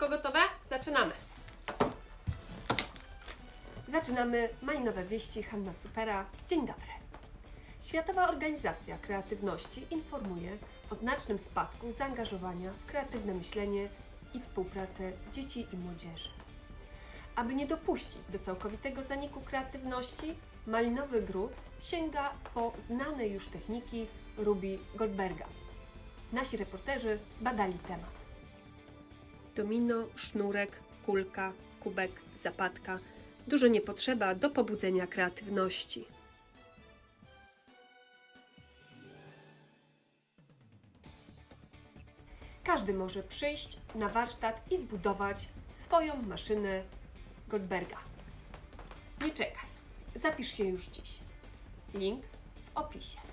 Wszystko gotowe? Zaczynamy. Zaczynamy Malinowe Wieści, Hanna Supera. Dzień dobry. Światowa Organizacja Kreatywności informuje o znacznym spadku zaangażowania w kreatywne myślenie i współpracę dzieci i młodzieży. Aby nie dopuścić do całkowitego zaniku kreatywności, Malinowy Gród sięga po znane już techniki Ruby Goldberga. Nasi reporterzy zbadali temat. Domino, sznurek, kulka, kubek, zapadka. Dużo nie potrzeba do pobudzenia kreatywności. Każdy może przyjść na warsztat i zbudować swoją maszynę Goldberga. Nie czekaj, zapisz się już dziś. Link w opisie.